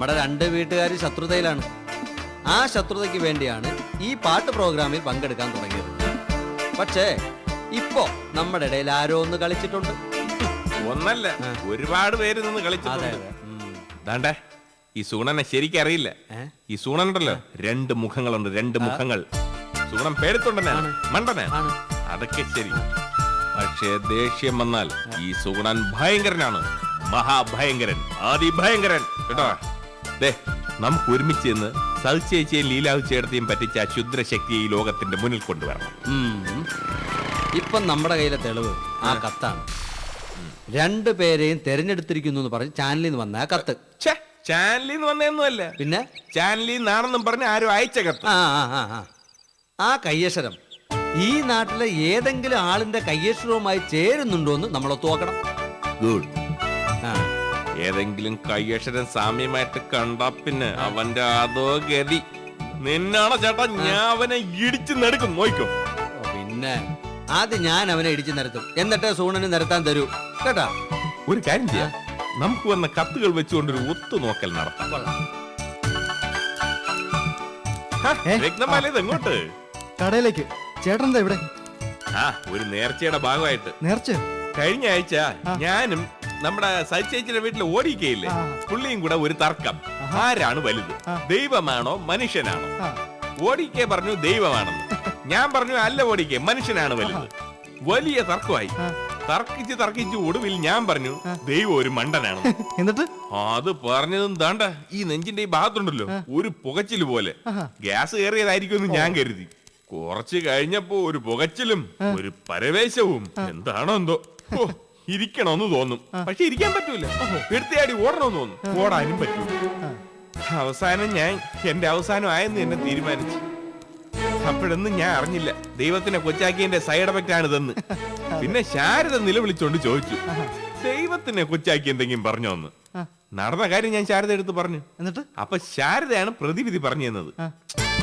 നമ്മുടെ രണ്ട് വീട്ടുകാർ ശത്രുതയിലാണ്. ആ ശത്രുതയ്ക്ക് വേണ്ടിയാണ് ഈ പാട്ട് പ്രോഗ്രാമിൽ പങ്കെടുക്കാൻ തുടങ്ങിയത്. പക്ഷേ ഇപ്പോ നമ്മുടെ ഇടയിൽ ആരോ ഒന്ന് കളിച്ചിട്ടുണ്ട്. ഒന്നല്ല ഒരുപാട് പേര് നിന്ന് കളിച്ചിട്ടുണ്ട്. ദാണ്ടേ ഈ സൂണനെ ശരിക്കറിയില്ല? ഈ സൂണനുണ്ടല്ലോ രണ്ട് മുഖങ്ങളുണ്ട് രണ്ട് മുഖങ്ങൾ. സൂണൻ പേടിത്തൊണ്ടനാണ് മണ്ടനാണ്. അതൊക്കെ ശരി. പക്ഷേ ദേഷ്യം വന്നാൽ ഈ സൂണൻ ഭയങ്കരനാണ്. മഹാഭയങ്കരൻ അതിഭയങ്കരൻ. കേട്ടോ? ദേ നമുക്ക് ഒരുമിച്ച് നിന്ന് സൽച്ചേച്ചിയും ലീലാവ് ചേർത്തിയും പറ്റിച്ച ക്ഷുദ്രശക്തിയെ ഈ ലോകത്തിന്റെ മുന്നിൽ കൊണ്ടുവരണം. ഉം. ഇപ്പം നമ്മുടെ കയ്യിലെ തെളിവ് ആ കത്താണ്. രണ്ടു പേരെയും തെരഞ്ഞെടുത്തിരിക്കുന്നു എന്ന് പറഞ്ഞ് ചാനലിൽ നിന്ന് വന്ന ആ കത്ത്. ഛേ ചാനലിൽ നിന്ന് വന്നതൊന്നുമല്ല പിന്നെ? ചാനലിൽ നിന്നാണെന്നും പറഞ്ഞ് ആരും അയച്ച കത്ത്. ആ ആ ആ ആ. ആ കയ്യക്ഷരം ഈ നാട്ടിലെ ഏതെങ്കിലും ആളിന്റെ കയ്യക്ഷരവുമായി ചേരുന്നുണ്ടോ എന്ന് നമ്മളൊത്തു നോക്കണം. ഗുഡ് ഏതെങ്കിലും കയ്യക്ഷരം സാമ്യമായിട്ട് കണ്ടാ പിന്നെ അവന്റെ അതോ ഗതി. നിന്നാണോ ചേട്ടാ ഞാൻ അവനെ ഇടിച്ചു നടക്കും. നോയിക്കോ. ഓ, പിന്നെ. ആദ്യം ഞാൻ അവനെ ഇടിച്ചു നിരത്തും എന്നിട്ട് സൂണന് നിരത്താൻ തരൂ. കേട്ടാ? ഒരു കാര്യം ചെയ്യാം. നമുക്ക് വന്ന കത്തുകൾ വെച്ചുകൊണ്ട് ഒരു ഒത്തു നോക്കൽ നടത്താം. രത്നമാല ഇത് എങ്ങോട്ട്? കടയിലേക്ക്. ചേട്ടൻ എന്താ ഇവിടെ? ആ ഒരു നേർച്ചയുടെ ഭാഗമായിട്ട്. നേർച്ച കഴിഞ്ഞ ആഴ്ച ഞാനും നമ്മുടെ സച്ചേച്ചിയുടെ വീട്ടിൽ ഓടിക്കയില്ലേ. പുള്ളിയും കൂടെ ഒരു തർക്കം. ആരാണ് വലുത്? ദൈവമാണോ മനുഷ്യനാണോ? ഓടിക്കെ പറഞ്ഞു ദൈവമാണെന്ന്. ഞാൻ പറഞ്ഞു അല്ല ഓടിക്കെ മനുഷ്യനാണ് വലുത്. വലിയ തർക്കമായി. തർക്കിച്ച് തർക്കിച്ച് ഒടുവിൽ ഞാൻ പറഞ്ഞു ദൈവം ഒരു മണ്ടനാണ്. എന്നിട്ട്? അത് പറഞ്ഞതും താണ്ട. ഈ നെഞ്ചിന്റെ ഈ ഭാഗത്തുണ്ടല്ലോ ഒരു പുകച്ചിൽ പോലെ. ഗ്യാസ് കയറിയതായിരിക്കും ഞാൻ കരുതി. കുറച്ച് കഴിഞ്ഞപ്പോ ഒരു പുകച്ചിലും ഒരു പരവേശവും. എന്താണോ എന്തോ. ഇരിക്കണമെന്ന് തോന്നും. പക്ഷെ ഇരിക്കാൻ പറ്റൂല. എടുത്തയാടി ഓടണമെന്ന് തോന്നും. ഓടാനും പറ്റൂല. അവസാനം ഞാൻ എന്റെ അവസാനം ആയെന്ന് എന്നെ തീരുമാനിച്ചു. അപ്പോഴൊന്നും ഞാൻ അറിഞ്ഞില്ല. ദൈവത്തിനെ കൊച്ചാക്കിയതിന്റെ സൈഡ് എഫക്റ്റ് ആണ് ഇതെന്ന് പിന്നെ ശാരദ നിലവിളിച്ചോണ്ട് ചോദിച്ചു. ദൈവത്തിനെ കൊച്ചാക്കി എന്തെങ്കിലും പറഞ്ഞോന്ന് എന്ന്. നടന്ന കാര്യം ഞാൻ ശാരദ എടുത്ത് പറഞ്ഞു. എന്നിട്ട്? അപ്പൊ ശാരദയാണ് പ്രതിവിധി പറഞ്ഞു തന്നത്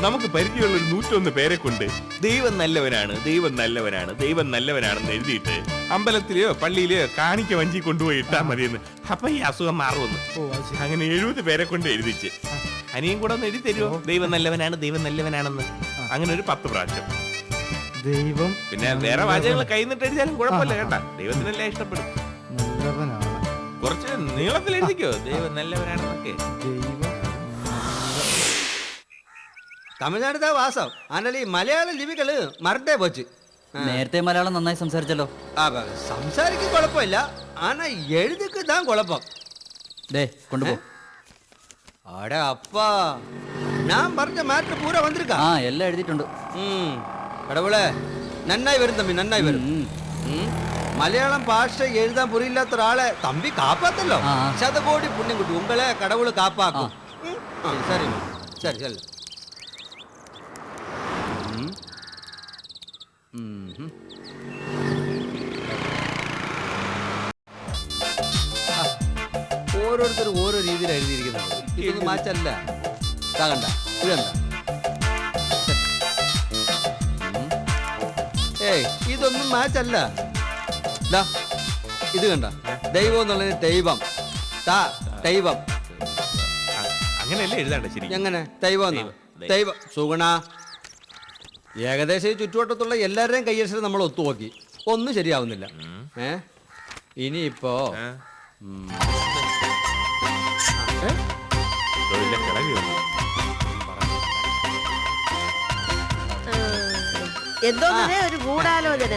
നമുക്ക് പരിചയമുള്ള ഒരു നൂറ്റൊന്ന് പേരെ കൊണ്ട് ദൈവം നല്ലവനാണ് ദൈവം നല്ലവനാണ് ദൈവം നല്ലവനാണെന്ന് എഴുതിയിട്ട് അമ്പലത്തിലെയോ പള്ളിയിലെയോ കാണിക്ക വഞ്ചി കൊണ്ടുപോയി ഇട്ടാ മതിയെന്ന്. അപ്പൊ ഈ അസുഖം മാറുമെന്ന്. അങ്ങനെ എഴുപത് പേരെ കൊണ്ട് എഴുതിച്ച്. അനിയും കൂടെ ഒന്ന് എഴുതി തരുമോ ദൈവം നല്ലവനാണ് ദൈവം നല്ലവനാണെന്ന്. അങ്ങനെ ഒരു പത്ത് പ്രാവശ്യം. ദൈവം പിന്നെ വേറെ വാചകങ്ങൾ കൈന്നിട്ട് എഴുതിയാലും കുഴപ്പമില്ല കേട്ടാ. ദൈവത്തിനെല്ലാം ഇഷ്ടപ്പെടും. നല്ലവനാണ്. കുറച്ച് നീളത്തിൽ എഴുതിക്കോ? ദൈവം നല്ലവനാണെന്നൊക്കെ. ദൈവം തമിഴ്നാട് താ വാസം ആണല്ലേ ഈ മലയാള ലിപികള് മറണ്ടേ പോച്ച് നേരത്തെ മലയാളം നന്നായി സംസാരിച്ചല്ലോ ആ സംസാരിക്ക് കുഴപ്പമില്ല ആണ എഴുതിക്ക് താൻ കുഴപ്പം ഡേ കൊണ്ടുപോ അട അപ്പാ ഞാൻ പറഞ്ഞ മാറ്റർ പൂരാ വന്നിരിക്ക ആ എല്ലാം എഴുതിയിട്ടുണ്ട് കടവുളെ നന്നായി വരും തമ്പി നന്നായി വരും മലയാളം ഭാഷ എഴുതാൻ പുറിയില്ലാത്ത ഒരാളെ തമ്പി കാപ്പാത്തല്ലോ ശതകോടി പുണ്യം കിട്ടും ഉങ്ങളെ കടവുള് കാപ്പാക്കും ശരി ശരി ശരി ഓരോരുത്തരും ഓരോ രീതിയിൽ എഴുതിയിരിക്കുന്നത് ഇത് മാച്ചല്ല ഇതാകണ്ട ഇതെന്താ. ഏയ് ഇതൊന്നും മാറ്റല്ല. ഇത് കണ്ട. ദൈവം എന്നുള്ളതിന് ദൈവം. താ ദൈവം. അങ്ങനെയല്ലേ എഴുതാണ്ട് ശരി എങ്ങനെ? ദൈവം. ദൈവം സുഗുണ ഏകദേശം ഈ ചുറ്റുവട്ടത്തുള്ള എല്ലാവരുടെയും കയ്യക്ഷരം നമ്മൾ ഒത്തുനോക്കി ഒന്നും ശരിയാവുന്നില്ല ഏ ഇനിയിപ്പോ ഉം. എന്തോന്നെ ഒരു ഗൂഢാലോചന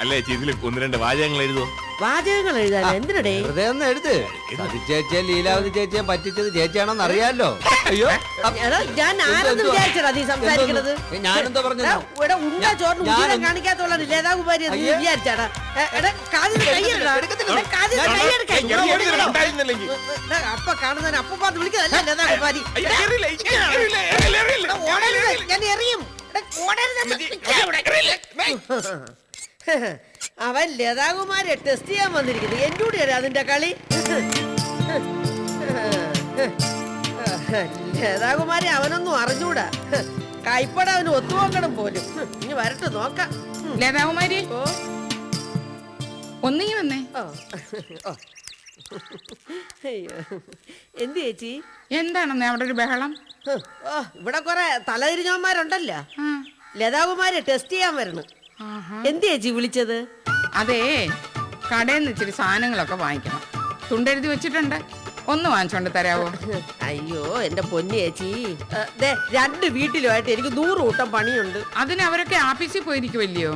അല്ലേ ഇതിൽ ഒന്ന് രണ്ട് വാചകങ്ങൾ എഴുതോ വാചകങ്ങൾ എഴുതാൻ എന്തിനടേ വെറുതെ ഒന്ന് എഴുത് സതി ചേച്ചിയെ ലീലാവതി ചേച്ചിയെ പറ്റിച്ചത് ചേച്ചിയാണെന്ന് അറിയാലോ അയ്യോ അപ്പ- എടാ, ഞാൻ ആരെന്ന് എന്തുവാ? വിചാരിച്ചടാ നീ സംസാരിക്കണത് എന്തോന്ന്? ഏ, ഞാനെന്താ പറഞ്ഞത്? എടാ, ഇവിടെ ഉണ്ട ഞാൻ- ചോറിന് ഞാൻ- ഉജീരം കാണിക്കാത്തുള്ള ലതാകുമാരി നീ അയ്യേ. വിചാരിച്ചാടാ ഏ, എടാ കാതിൽ. കാതിൽ ഞാൻ- ഉണ്ടായിരുന്നില്ലെങ്കിൽ. അപ്പ കാണുന്നതിന് അപ്പ പാത്ത് വിളിക്കുന്നതല്ല ലതാകുമാരി അയ്യ, എറിയില്ല, എറിയില്ല, എറിയില്ല, എറിയില്ല, എടാ, ഓടരുത് ഞാൻ എറിയും എടാ, ഓടരുത് അവൻ ലതാകുമാരെ ടെസ്റ്റ് ചെയ്യാൻ വന്നിരിക്കുന്നു. എന്നോട് അതിന്റെ കളി. ലതാകുമാരെ അവനൊന്നും അറിഞ്ഞൂടാ. കൈപ്പട അവന് ഒത്തുനോക്കണം പോലും. ഇനി വരട്ടെ നോക്കാം. ലതാകുമാരി? ഓ. ഒന്നിങ്ങി വന്നേ. അയ്യോ. എന്ത് ചേച്ചി? എന്താണെന്നേ അവിടെ ഒരു ബഹളം? ഓ ഇവിടെ കുറെ തലതിരിഞ്ഞവന്മാരുണ്ടല്ലോ. ലതാകുമാരെ ടെസ്റ്റ് ചെയ്യാൻ വരണം. എന്ത് ചേച്ചി വിളിച്ചത്? അതേ കടയിൽ നിന്ന് ഇച്ചിരി സാധനങ്ങളൊക്കെ വാങ്ങിക്കണം. തുണ്ടെഴുതി വെച്ചിട്ടുണ്ട്. ഒന്ന് വാങ്ങിച്ചോണ്ട് തരാവോ? അയ്യോ എന്റെ പൊന്നു ചേച്ചി. ദേ രണ്ട് വീട്ടിലുമായിട്ട് എനിക്ക് നൂറ് കൂട്ടം പണിയുണ്ട്. അതിന് അവരൊക്കെ ആഫീസിൽ പോയിരിക്കുമല്ലയോ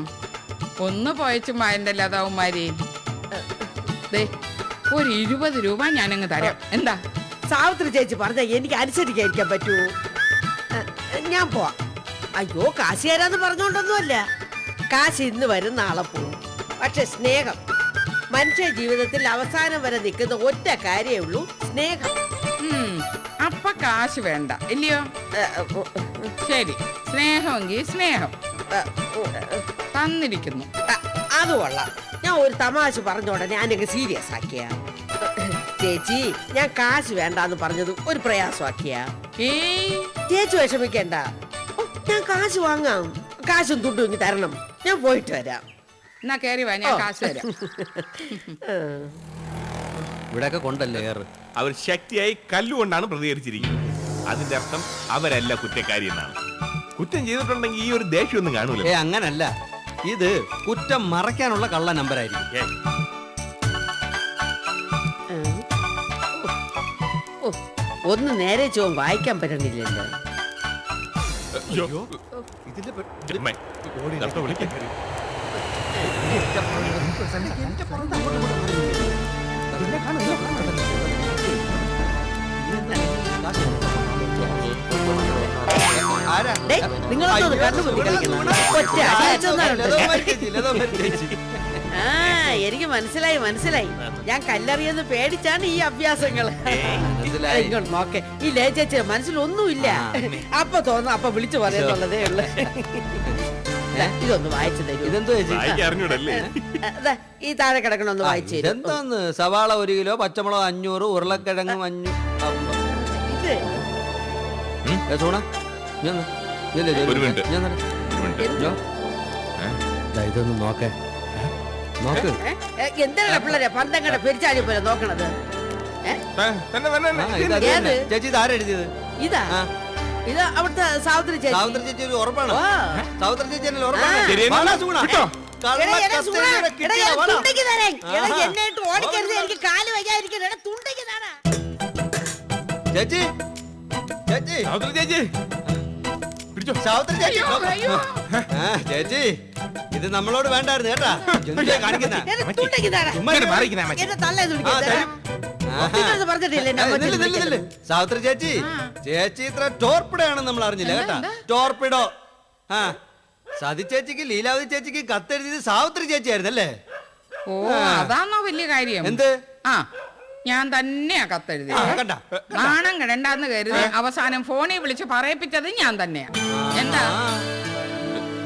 ഒന്ന് പോയച്ചും എന്റെ ലതാവുമാരി ദേ ഒരു ഇരുപത് രൂപ ഞാനങ്ങ് തരാം. എന്താ? സാവിത്രി ചേച്ചി പറഞ്ഞ എനിക്ക് അനുസരിക്കാതിരിക്കാൻ പറ്റൂ. ഞാൻ പോവാ. അയ്യോ കാശ് തരാന്ന് പറഞ്ഞോണ്ടൊന്നുമല്ല. കാശ് ഇന്ന് വരും നാളെ പോവും. പക്ഷെ സ്നേഹം. മനുഷ്യ ജീവിതത്തിൽ അവസാനം വരെ നിൽക്കുന്ന ഒറ്റ കാര്യേ ഉള്ളൂ സ്നേഹം. ഉം, അപ്പ കാശ് വേണ്ട ഇല്ലയോ? ഉ, ശരി സ്നേഹമെങ്കിൽ സ്നേഹം. ഉ, തന്നിരിക്കുന്നു. ആ, അത് കൊള്ളാം. ഞാൻ ഒരു തമാശ പറഞ്ഞോടെ ഞാനൊക്കെ സീരിയസ് ആക്കിയ. ചേച്ചി ഞാൻ കാശ് വേണ്ടാന്ന് പറഞ്ഞത് ഒരു പ്രയാസമാക്കിയ. ഏയ്. ചേച്ചി വിഷമിക്കണ്ട. ഓ, ഞാൻ കാശ് വാങ്ങാം. കാശും തുണ്ടും ഇങ്ങ് തരണം. ഞാൻ പോയിട്ട് വരാം. എന്നാ കേറി വാ ഞാൻ കാശ് തരാം. ഇവിടെയൊക്കെ കൊണ്ടല്ലേ ഏറ് അവർ ശക്തിയായി കല്ലുകൊണ്ടാണ് പ്രതികരിച്ചിരിക്കുന്നത് അതിന്റെ അർത്ഥം അവരല്ല കുറ്റക്കാരി എന്നാണ് കുറ്റം ചെയ്തിട്ടുണ്ടെങ്കിൽ ഈ ഒരു ദേഷ്യമൊന്നും കാണൂല ഏ അങ്ങനല്ല ഇത് കുറ്റം മറയ്ക്കാനുള്ള കള്ള നമ്പറായിരിക്കും ഏ. ഓ, ഒന്ന് നേരെ ചോ വായിക്കാൻ പറ്റണില്ലല്ലോ അയ്യോ. അമ്മേ, ദാ വിളിക്ക്. നിങ്ങളൊന്നും. ആ എനിക്ക് മനസ്സിലായി മനസ്സിലായി. ഞാൻ കല്ലെറിയെന്ന് പേടിച്ചാണ് ഈ അഭ്യാസങ്ങൾ. നോക്കെ ഈ ലേച്ചേച്ചിയുടെ മനസ്സിലൊന്നുമില്ല. അപ്പൊ തോന്നുന്നു അപ്പൊ വിളിച്ചു പറയാന്നുള്ളതേ ഉള്ളു. ദാ, ഇതൊന്ന് വായിച്ചു തരൂ. ഇതെന്തോ ചേച്ചി? വായിക്കാൻ അറിഞ്ഞൂടല്ലേ? ദാ, ഈ താഴെ കിടക്കണമെന്ന് വായിച്ചു തരൂ. ഇതെന്താന്ന്? സവാള ഒരു കിലോ പച്ചമുളക് അഞ്ഞൂറ് ഉരുളക്കിഴങ്ങ് അഞ്ഞൂറ് ഇത് ഏ, സോണ ഞാൻ ന- ഞാൻ തരാം, ഒരു മിനിറ്റ്. ഞാൻ ഒരു മിനിറ്റ്. എന്ത്? ഞാൻ- ദാ, ഇതൊന്ന് നോക്കേ. നോക്ക്. ഏ? ഏ, എന്താണ് പിള്ളേരെ പന്തങ്ങടെ പെരിച്ചാലി പോലെ നോക്കണത്? ഏ? ത- തന്നെ തന്നെ ആ, തന്നെ. ഇത് അത് ഏത്? ചേച്ചി ഇത് ആരാ ഇതാ. ആ. ഇത് അവിടുത്തെ സാവിത്രി ചേച്ചി സാവിത്രി ചേച്ചി ഒരു ഉറപ്പാണ് ആ. സാവിത്രി ചേച്ചി എന്നെ ഉറപ്പാണ് ആ. ശരി, എന്നാ വാടാ, സുഗുണ. വിട്ടോ. കള്ള എടാ, എടാ, കസ്റ്റഡിയിലൂടെ സുഗുണ, എടാ, കിട്ടിയതാ, ഞാൻ വാടാ. തുണ്ടയ്ക്ക് തരാം. എടാ, ആഹാ. എന്നെ ഇട്ട് ഓടിക്കരുത് എനിക്ക് കാല് വയ്യാതിരിക്കുന്നു എടാ തുണ്ടയ്ക്ക് തരാം ചേച്ചി ചേച്ചി സാവിത്രി ചേച്ചി പിടിച്ചോ സാവിത്രി ചേച്ചി അയ്യോ, അയ്യോ. ആ, ചേച്ചി ഇത് നമ്മളോട് വേണ്ടായിരുന്നു കേട്ടാ എന്തിനാ കാണിക്കുന്ന സാവിത്രി ചേച്ചി ചേച്ചി ഇത്ര ടോർപ്പിടയാണെന്ന് നമ്മൾ അറിഞ്ഞില്ല കേട്ടാ? ടോർപ്പിഡോ? ആ. സതി ചേച്ചിക്ക് ലീലാവതി ചേച്ചിക്ക് കത്തെഴുതിയത് സാവിത്രി ചേച്ചി ആയിരുന്നല്ലേ ഓ അതാണോ വലിയ കാര്യം. എന്ത്? ആ ഞാൻ തന്നെയാ കത്തെഴുതി നാണം കിടണ്ടാന്ന് കരുതി അവസാനം ഫോണിൽ വിളിച്ച് പറയിപ്പിച്ചത് ഞാൻ തന്നെയാ. എന്താ.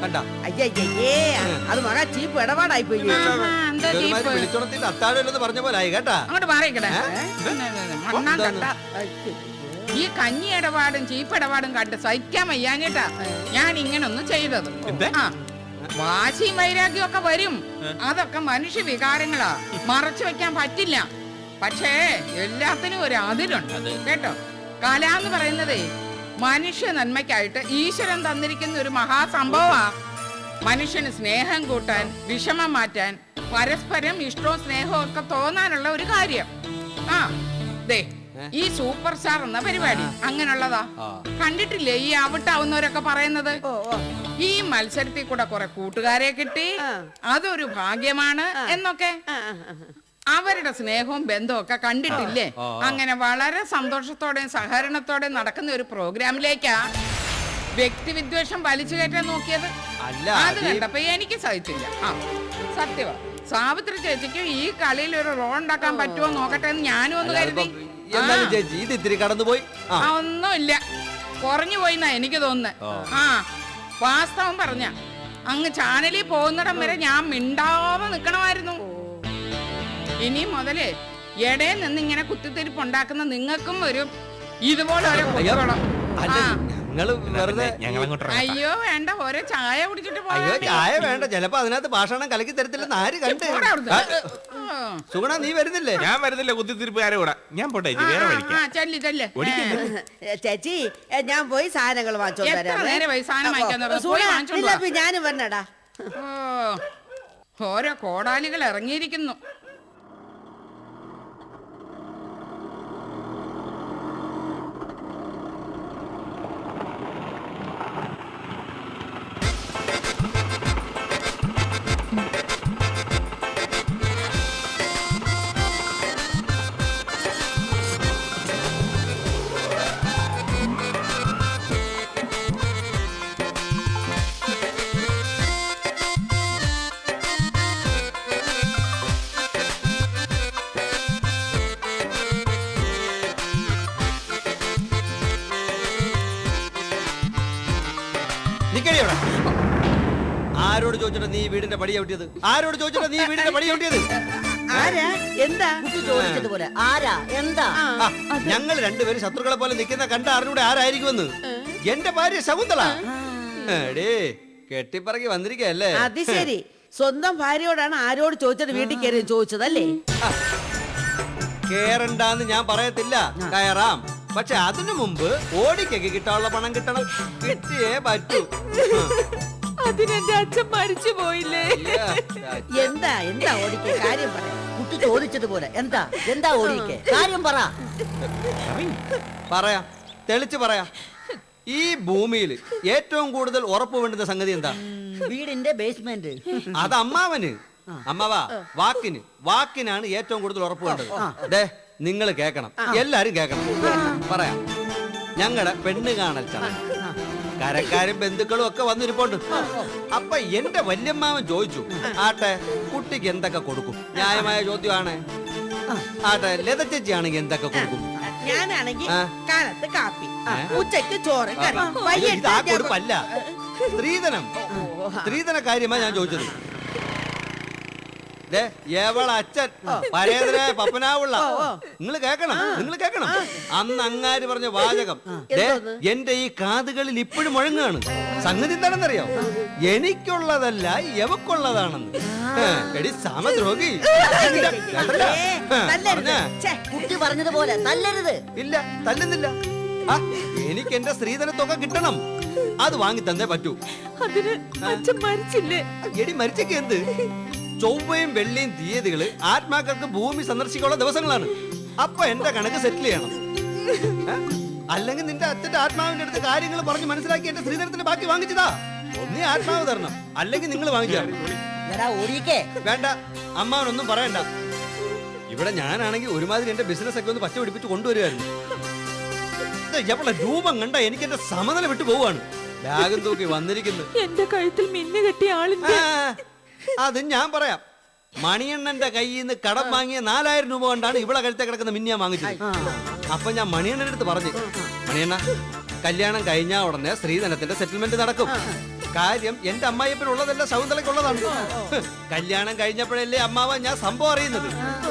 കണ്ട? അയ്യയ്യേ അത് മകാ ചീപ്പ് ഇടപാടായി പോയി പറഞ്ഞ പോലെ ആയി കേട്ടാ? അങ്ങോട്ട് ഈ കഞ്ഞി ഇടപാടും ചീപ്പ് ഇടപാടും കണ്ട് സഹിക്കാൻ വയ്യാഞ്ഞിട്ടാ ഞാൻ ഇങ്ങനൊന്നും ചെയ്തത്. വാശിയും വൈരാഗ്യം ഒക്കെ വരും. അതൊക്കെ മനുഷ്യ വികാരങ്ങളാ. മറച്ചു വെക്കാൻ പറ്റില്ല. പക്ഷേ എല്ലാത്തിനും ഒരു അതിരുണ്ട്. കേട്ടോ? കല എന്ന് പറയുന്നതേ മനുഷ്യ നന്മയ്ക്കായിട്ട് ഈശ്വരൻ തന്നിരിക്കുന്ന ഒരു മഹാസംഭവമാണ് മനുഷ്യന് സ്നേഹം കൂട്ടാൻ വിഷമം മാറ്റാൻ പരസ്പരം ഇഷ്ടവും സ്നേഹവും ഒക്കെ തോന്നാനുള്ള ഒരു കാര്യം. ആ ദേ ഈ സൂപ്പർ സ്റ്റാർ എന്ന പരിപാടി അങ്ങനെയുള്ളതാ. കണ്ടിട്ടില്ലേ ഈ അവിട്ടാവുന്നവരൊക്കെ പറയുന്നത്? ഈ മത്സരത്തിൽ കൂടെ കുറെ കൂട്ടുകാരെ കിട്ടി. അതൊരു ഭാഗ്യമാണ് എന്നൊക്കെ. അവരുടെ സ്നേഹവും ബന്ധവും ഒക്കെ കണ്ടിട്ടില്ലേ അങ്ങനെ വളരെ സന്തോഷത്തോടെയും സഹകരണത്തോടെയും നടക്കുന്ന ഒരു പ്രോഗ്രാമിലേക്കാ വ്യക്തിവിദ്വേഷം വലിച്ചു കയറ്റാൻ നോക്കിയത്. അത് കണ്ടപ്പോ എനിക്ക് സഹിച്ചില്ല. ആ സത്യവാ. സാവിത്രി ചേച്ചിക്ക് ഈ കളിയിൽ ഒരു റോൾ ഉണ്ടാക്കാൻ പറ്റുമോ നോക്കട്ടെ എന്ന് ഞാനും ഒന്ന് കരുതി. ഒന്നുമില്ല. കുറഞ്ഞു പോയിന്നാ എനിക്ക് തോന്നുന്നത് ആ. വാസ്തവം പറഞ്ഞ അങ്ങ് ചാനലിൽ പോകുന്നിടം വരെ ഞാൻ മിണ്ടാവാതെ നിക്കണമായിരുന്നു. ഇനി മുതൽ എടയിൽ നിന്ന് ഇങ്ങനെ കുത്തിത്തിരിപ്പ് ഉണ്ടാക്കുന്ന നിങ്ങൾക്കും ഒരു ഇതുപോലെ ഓരോ അല്ല ആ. ഞങ്ങൾ വെറുതെ ഞങ്ങൾ അയ്യോ വേണ്ട. ഓരോ ചായ കുടിച്ചിട്ട് അയ്യോ പോയാ ചായ വേണ്ട. ചിലപ്പോ അതിനകത്ത് ഭാഷണം കലക്കി തരത്തില്ലെന്ന് ആര് കണ്ടു? സുഗുണ നീ വരുന്നില്ലേ? ഞാൻ വരുന്നില്ല കുത്തിത്തിരിപ്പുകാരെ കൂടെ. ഞാൻ പോട്ടെ ചേച്ചി വേറെ ആ, വഴിക്കാം. ആ, ചെല്ല് ചെല്ല്. ചേച്ചി ഏ, ഞാൻ പോയി സാധനങ്ങൾ എത്ര വരാം നേരമായി സാധനം വാങ്ങിക്കാൻ തുടങ്ങി? പോയി വാങ്ങിച്ചോണ്ട് ഇല്ല, വാ. ഞാനും വരണടാ. ഓ ഓരോ കോടാലികൾ ഇറങ്ങിയിരിക്കുന്നു. ആരോട് ചോദിച്ചിട്ട് നീ വീടിന്റെ പടി ചവിട്ടിയത്? ആരോട് ചോദിച്ചിട്ട് നീ വീടിന്റെ പടി ചവിട്ടിയത്? ആരാ? എന്താ? ചോദിച്ചതുപോലെ ആരാ? എന്താ? ആ, ഞങ്ങൾ രണ്ടുപേരും ശത്രുക്കളെ പോലെ നിൽക്കുന്ന കണ്ട അറിഞ്ഞൂടെ ആരായിരിക്കുമെന്ന്? എന്റെ ഭാര്യ ശകുന്തള. എടേ കെട്ടിപ്പറകി വന്നിരിക്കല്ലേ അത് ശരി. സ്വന്തം ഭാര്യയോടാണ് ആരോട് ചോദിച്ചത് വീട്ടിൽ കയറി ചോദിച്ചതല്ലേ? കേറണ്ടാന്ന് ഞാൻ പറയത്തില്ല. കയറാം. പക്ഷെ അതിനു മുമ്പ് ഓടിക്കൊക്കെ കിട്ടാനുള്ള പണം കിട്ടണം. കിട്ടിയേ പറ്റൂ. അതിനെന്റെ അച്ഛൻ മരിച്ചു പോയില്ലേ? എന്താ എന്താ ഓടിക്കേ? കാര്യം പറ. കുട്ടി ചോദിച്ചതുപോലെ. എന്താ എന്താ ഓടിക്കേ? കാര്യം പറ. പറയാ. തെളിച്ച് പറയാ. ഈ ഭൂമിയിൽ ഏറ്റവും കൂടുതൽ ഉറപ്പ് വേണ്ടുന്ന സംഗതി എന്താ? വീടിന്റെ ബേസ്മെന്റ് അത് അമ്മാവന്. അമ്മാവാ വാക്കിന്. വാക്കിനാണ് ഏറ്റവും കൂടുതൽ ഉറപ്പ് വേണ്ടത്. ദേ നിങ്ങൾ കേക്കണം എല്ലാരും കേക്കണം പറയാം. ഞങ്ങളുടെ പെണ്ണ് കാണൽ ചടങ്ങ്. കരക്കാരും ബന്ധുക്കളും ഒക്കെ വന്നിരിപ്പുണ്ട്. അപ്പൊ എന്റെ വല്യമ്മാവൻ ചോദിച്ചു ആട്ടെ കുട്ടിക്ക് എന്തൊക്കെ കൊടുക്കും? ന്യായമായ ചോദ്യമാണ്. ആട്ടെ ലത ചേച്ചി ആണെങ്കിൽ എന്തൊക്കെ കൊടുക്കും? ഞാനാണെങ്കിൽ. കാലത്ത് കാപ്പി? ഉച്ചയ്ക്ക് ചോറ് കറി വൈകിട്ട് സ്ത്രീധനം. സ്ത്രീധന കാര്യമാ ഞാൻ ചോദിച്ചത്. അച്ഛൻ. പരേതര പപ്പനാവുള്ള. നിങ്ങൾ കേക്കണം നിങ്ങൾ കേക്കണം അന്ന് അങ്ങാര് പറഞ്ഞ വാചകം? എന്റെ ഈ കാതുകളിൽ ഇപ്പോഴും മുഴങ്ങാണ് സംഗതി എന്താണെന്നറിയോ? എനിക്കുള്ളതല്ല എവക്കുള്ളതാണെന്ന്. എടി സമദ്രോഹി. കുട്ടി പറഞ്ഞതുപോലെ തല്ലരുത് ഇല്ല തല്ലുന്നില്ല. എനിക്ക് എന്റെ സ്ത്രീധനത്തൊക്കെ തുക കിട്ടണം. അത് വാങ്ങി തന്നേ പറ്റൂ. അതിന് അച്ഛൻ മരിച്ചില്ലേ? എടി മരിച്ചൊക്കെ എന്ത്? ചൊവ്വയും വെള്ളിയും തീയതികൾ ആത്മാക്കൾക്ക് ഭൂമി സന്ദർശിക്കാനുള്ള ദിവസങ്ങളാണ്. അപ്പൊ എന്റെ കണക്ക് സെറ്റിൽ ചെയ്യണം? അല്ലെങ്കിൽ നിന്റെ അച്ഛന്റെ ആത്മാവിന്റെ അടുത്ത് കാര്യങ്ങൾ പറഞ്ഞ് മനസ്സിലാക്കി എന്റെ ശ്രീധരത്തിന്റെ ബാക്കി വാങ്ങിച്ചതാ. ഒന്നേ ആത്മാവ് തരണം. അല്ലെങ്കിൽ നിങ്ങൾ വാങ്ങിക്കാം. വേണ്ട. അമ്മാവനൊന്നും പറയണ്ട. ഇവിടെ ഞാനാണെങ്കിൽ ഒരുമാതിരി എന്റെ ബിസിനസ് ഒക്കെ ഒന്ന് പച്ച പിടിപ്പിച്ച് കൊണ്ടുവരുമായിരുന്നു എവിടെ രൂപം കണ്ട എനിക്ക് എന്റെ സമനില വിട്ടു പോവാണ് ബാഗും തൂക്കി വന്നിരിക്കുന്നു. എന്റെ കഴുത്തിൽ മിന്നു കെട്ടിയ ആളില്ല. അത് ഞാൻ പറയാം. മണിയണ്ണന്റെ കയ്യിൽ നിന്ന് കടം വാങ്ങിയ നാലായിരം രൂപ കൊണ്ടാണ് ഇവിടെ കഴുത്തെ കിടക്കുന്ന മിന്നിയ വാങ്ങിച്ചത്. അപ്പൊ ഞാൻ മണിയണ്ണന്റെ അടുത്ത് പറഞ്ഞു മണിയണ്ണ കല്യാണം കഴിഞ്ഞ ഉടനെ സ്ത്രീധനത്തിന്റെ സെറ്റിൽമെന്റ് നടക്കും. കാര്യം എന്റെ അമ്മായിപ്പനുള്ളതല്ല ശൗന്തലക്കുള്ളതാണ് കല്യാണം കഴിഞ്ഞപ്പോഴല്ലേ അമ്മാവ ഞാൻ സംഭവം അറിയുന്നത്.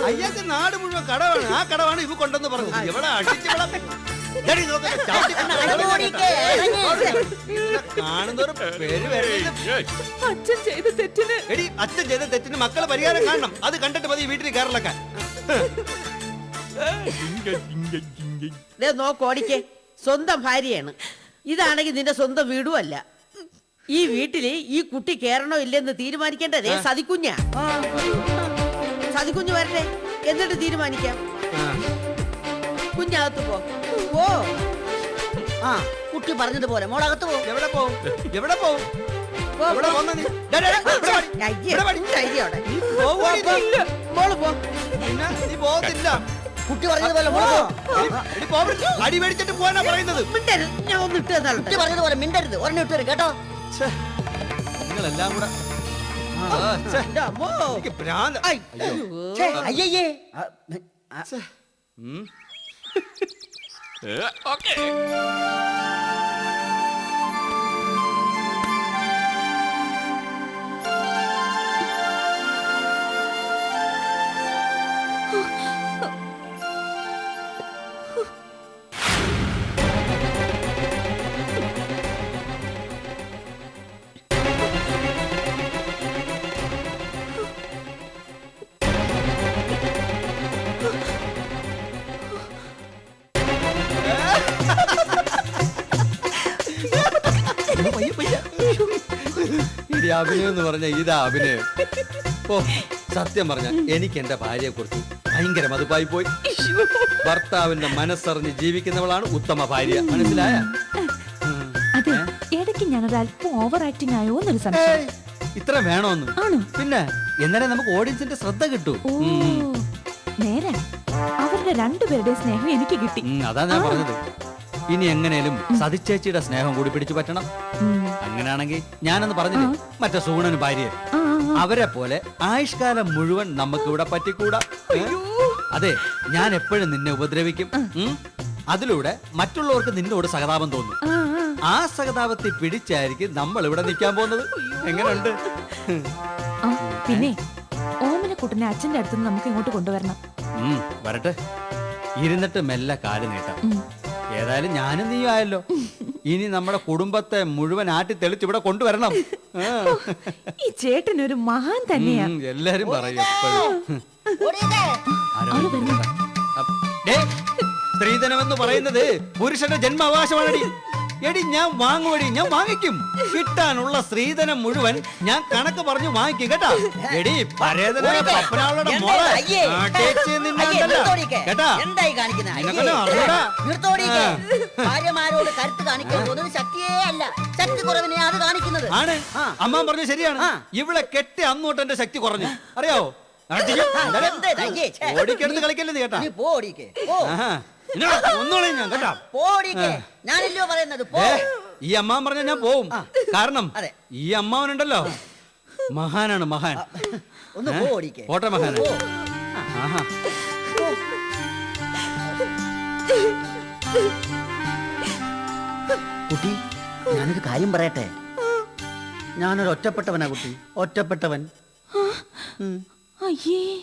അയ്യാക്ക് നാട് മുഴുവൻ കടവാണ്. ആ കടവാണ് ഇവ കൊണ്ടെന്ന് പറഞ്ഞത്. ഇവിടെ അടിച്ചു അച്ഛൻ ചെയ്ത തെറ്റിന് എടി അച്ഛൻ ചെയ്ത തെറ്റിന് മക്കളെ പരിഹാരം കാണണം. അത് കണ്ടിട്ട് മതി വീട്ടിൽ കയറലക്കാൻ നോക്കോടിക്കേ സ്വന്തം ഭാര്യയാണ്. ഇതാണെങ്കിൽ നിന്റെ സ്വന്തം വീടും അല്ല ഈ വീട്ടിൽ ഈ കുട്ടി കേറണോ ഇല്ലെന്ന് തീരുമാനിക്കേണ്ടതേ സതിക്കുഞ്ഞ. സതിക്കുഞ്ഞ് വരട്ടെ. എന്നിട്ട് തീരുമാനിക്കാം. കുഞ്ഞകത്ത് പോ. പോ ആ കുട്ടി പറഞ്ഞതുപോലെ മോളകത്ത് പോ എവിടെ പോവും എവിടെ പോവും പോ. പോന്ന നീ? ഡാ, ഡേ, ഡേ, ഇവിടെ വാടി. ഇവിടെ വാടി. നീ പോവൂടി പോ, നീ. പോ. മോൾ പോ പിന്നെ നീ പോകത്തില്ല കുട്ടി പറഞ്ഞതുപോലെ മോൾ പോ എടി, എടി പോവരുത്. അടി മേടിച്ചിട്ട് പോവാനാ പറയുന്നത് മിണ്ടരുത്. ഞാൻ ഒന്ന് ഇട്ട് തന്നാലും കുട്ടി പറഞ്ഞതുപോലെ മിണ്ടരുത് ഒരെണ്ണം ഇട്ട് തരും കേട്ടോ നിങ്ങൾ നിങ്ങളെല്ലാം കൂടെ ആ, ഛെ, എനിക്ക് ഭ്രാന്ത് അയ്യോ. ഛേ, അയ്യയ്യേ ആ, ആ. ഉം. ഓക്കെ അഭിനയം എന്ന് പറഞ്ഞ ഇതാ അഭിനയം. ഓ സത്യം പറഞ്ഞ എനിക്ക് എന്റെ ഭാര്യയെ കുറിച്ച് ഭയങ്കര മതിപ്പായി പോയി. ഭർത്താവിന്റെ മനസ്സറിഞ്ഞ് ജീവിക്കുന്നവളാണ് ഉത്തമ ഭാര്യ. മനസ്സിലായ? അതെ ഇടയ്ക്ക് ഞാനൊരു അല്പം ഓവർ ആക്ടിങ് ആയോ എന്നൊരു സംശയം. ഇത്ര വേണോന്ന്? പിന്നെ എന്നാലേ നമുക്ക് ഓഡിയൻസിന്റെ ശ്രദ്ധ കിട്ടൂ. നേരെ. അവരുടെ രണ്ടുപേരുടെ സ്നേഹം എനിക്ക് കിട്ടി. അതാ ഞാൻ പറഞ്ഞത്. ഇനി എങ്ങനെയും സതിച്ചേച്ചിയുടെ സ്നേഹം കൂടി പിടിച്ചു പറ്റണം. അങ്ങനെയാണെങ്കിൽ ഞാനെന്ന് പറഞ്ഞില്ലേ? മറ്റേ സൂണന് ഭാര്യ അവരെ പോലെ ആയുഷ്കാലം മുഴുവൻ നമുക്ക് ഇവിടെ പറ്റിക്കൂടാ അതെ ഞാൻ എപ്പോഴും നിന്നെ ഉപദ്രവിക്കും. അതിലൂടെ മറ്റുള്ളവർക്ക് നിന്നോട് സഹതാപം തോന്നും. ആ, സഹതാപത്തെ പിടിച്ചായിരിക്കും നമ്മൾ ഇവിടെ നിൽക്കാൻ പോകുന്നത്. എങ്ങനെയുണ്ട് പിന്നെ പിന്നെ ഓമനക്കുട്ടനെ അച്ഛന്റെ അടുത്തുനിന്ന് നമുക്ക് ഇങ്ങോട്ട് കൊണ്ടുവരണം. വരട്ടെ. ഇരുന്നിട്ട് മെല്ലെ കാൽ നീട്ടാം. ഏതായാലും ഞാനും നീയും ആയല്ലോ. ഇനി നമ്മുടെ കുടുംബത്തെ മുഴുവൻ ആട്ടി തെളിച്ച് ഇവിടെ കൊണ്ടുവരണം. ഈ ചേട്ടൻ ഒരു മഹാൻ തന്നെയാ. എല്ലാരും പറയും എപ്പോഴും. സ്ത്രീധനം എന്ന് പറയുന്നത് പുരുഷന്റെ ജന്മാവകാശമാണടി. എടി ഞാൻ വാങ്ങുവടി ഞാൻ വാങ്ങിക്കും. കിട്ടാനുള്ള സ്ത്രീധനം മുഴുവൻ ഞാൻ കണക്ക് പറഞ്ഞു വാങ്ങിക്കും കേട്ടാ? എടി പരേതനായ പപ്പനാളുടെ മോളെ. കേട്ടാ. ഭാര്യമാരോട് കരുത്ത് കാണിക്കാൻ പോകുന്നത് ശക്തിയേ അല്ല. ശക്തി കുറവിനെ അത് കാണിക്കുന്നത്. ആണ്. അമ്മ പറഞ്ഞു ശരിയാണ്. ഇവിടെ കെട്ടി അന്നോട്ട് എന്റെ ശക്തി കുറഞ്ഞു. അറിയാവോ? ഓടിക്കെടുത്ത് കളിക്കല്ലേ കേട്ടാ? നീ ഒന്നുകളെ ഞാൻ കേട്ടാ. പോടിക്കേ. പറയുന്നത്? പോ. ഏ, ഈ അമ്മ പറഞ്ഞ ഞാൻ പോവും. കാരണം അതെ. ഈ അമ്മാവനുണ്ടല്ലോ. മഹാനാണ് മഹാൻ. ഒന്ന് ഏ? പോടിക്കേ. പോട്ടെ മഹാന് ആഹാ. കുട്ടി ഞാനൊരു കാര്യം പറയട്ടെ? ഞാനൊരു ഒറ്റപ്പെട്ടവനാ കുട്ടി. ഒറ്റപ്പെട്ടവൻ. അയ്യേ.